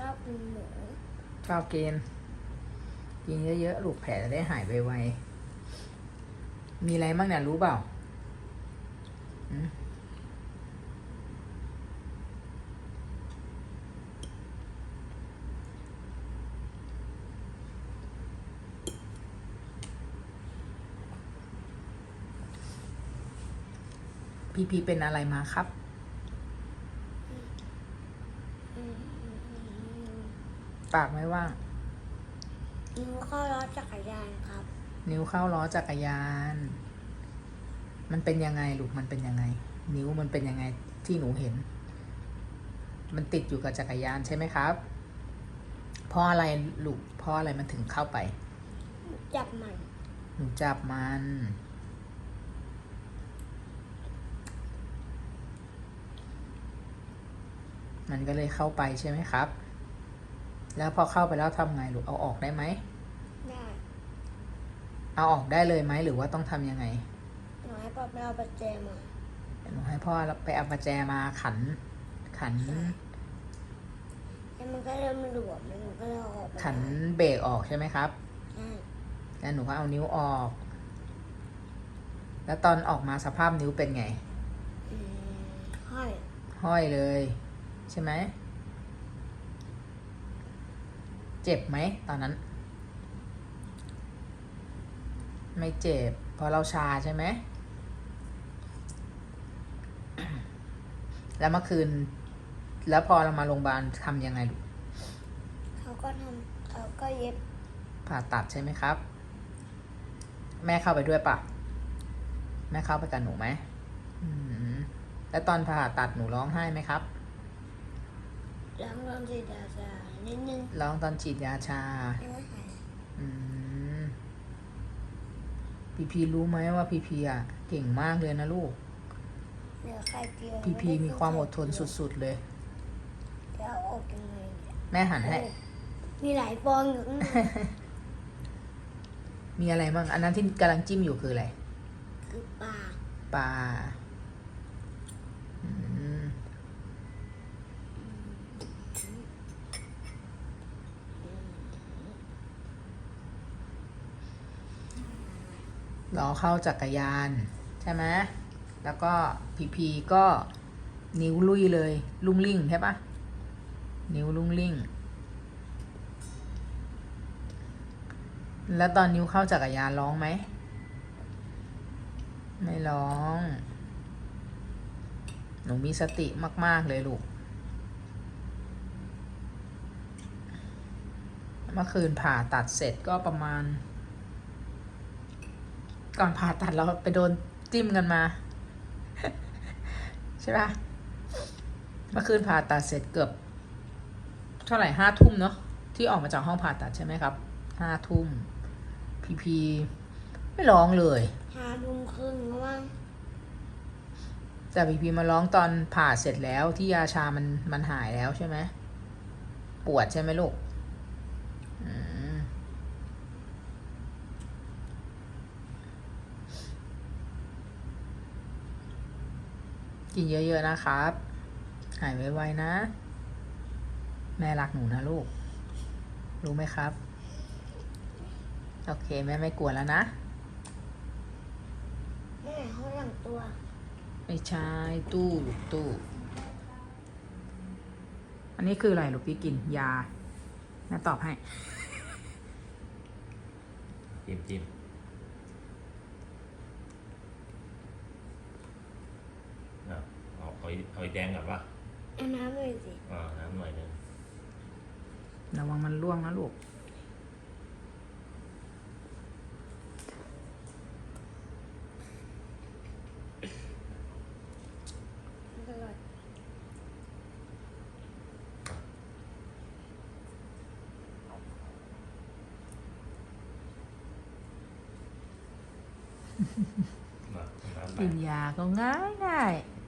ชอบกินหมูชอบกิน กินเยอะๆลูกแผลจะได้หายไวๆมีอะไรบ้างเนี่ยรู้เปล่าอืมพีพีเป็นอะไรมาครับ อืมอืมอืมอืม ปากไม่ว่าง นิ้วเข้าล้อจักรยานครับ นิ้วเข้าล้อจักรยาน มันเป็นยังไงลูกมันเป็นยังไง นิ้วมันเป็นยังไงที่หนูเห็น มันติดอยู่กับจักรยานใช่ไหมครับเพราะอะไรลูกเพราะอะไรมันถึงเข้าไป จับมันหนูจับมัน มันก็เลยเข้าไปใช่ไหมครับ แล้วพอเข้าไปแล้วทำไงลูกเอาออกได้ไหม ได้เอาออกได้เลยไหมหรือว่าต้องทำยังไง หนูให้ป๊าไปเอาปัจเจมาหนูให้พ่อไปเอาประแจมาขัน ขัน แล้วมันก็เริ่มหลวมแล้วหนูก็เลยเอาออกไปขันเบรกออกใช่ไหมครับ ใช่แล้วหนูก็เอานิ้วออก แล้วตอนออกมาสภาพนิ้วเป็นไง อืมห้อยห้อยเลย ใช่ไหม เจ็บไหมตอนนั้น ไม่เจ็บเพราะเราชาใช่ไหมแล้วเมื่อคืน แล้วพอเรามาโรงพยาบาลทำยังไงลูกเขาก็ทำเขาก็เย็บผ่าตัดใช่ไหมครับ แม่เข้าไปด้วยปะแม่เข้าไปกับหนูไหมอืมแล้วตอนผ่าตัดหนูร้องไห้ไหมครับแล้วก็ฉีดยาชา นิดนึงร้องตอนฉีดยาชา แล้วก็หายอืม พีพีรู้ไหมว่าพีพีอะ เก่งมากเลยนะลูก เหลือไข่เจียวพีพีมีความอดทนสุดๆเลยจะเอาออกยังไงเนี่ยแม่หันให้ มีหลายฟองอยู่ข้างในมีอะไรบ้าง อันนั้นที่กำลังจิ้มอยู่คืออะไร คือปากปลา ล้อเข้าจักรยาน ใช่ไหมแล้วก็พีพีก็นิ้วลุยเลย ลุ่งลิ่งใช่ปะนิ้วลุ่งลิ่ง แล้วตอนนิ้วเข้าจักรยานร้องไหม ไม่ร้อง หนูมีสติมาก ๆ เลยลูก เมื่อคืนผ่าตัดเสร็จก็ประมาณ ก่อนผ่าตัดเราไปโดนจิ้มกันมา ใช่ปะเมื่อคืนผ่าตัดเสร็จเกือบ เท่าไหร่ห้าทุ่มเนาะที่ออกมาจากห้องผ่าตัดใช่ไหมครับห้าทุ่มพีพีไม่ร้องเลยห้าทุ่มครึ่งเพราะว่าแต่พีพีมาร้องตอนผ่าเสร็จแล้วที่ยาชามันมันหายแล้วใช่ไหมปวดใช่ไหมลูกอืม กินเยอะ ๆ นะครับ หายไวๆนะ แม่รักหนูนะลูก รู้ไหมครับ โอเค แม่ไม่กลัวแล้วนะแม่เขาหลังตัว ไม่ใช่ตู้ลูกตู้ อันนี้คืออะไรลูกพี่กิน ยาแม่ตอบให้ จิ้มจิ้มอะเอาเอาไอ้เอาไอ้แดงก่อนปะเอาน้ำเลยสิอ่าน้ำหน่อยหนึงระวังมันร่วงนะลูกอร่อยมาเอาน้ำไปกินยาก็ง่ายง่ายๆ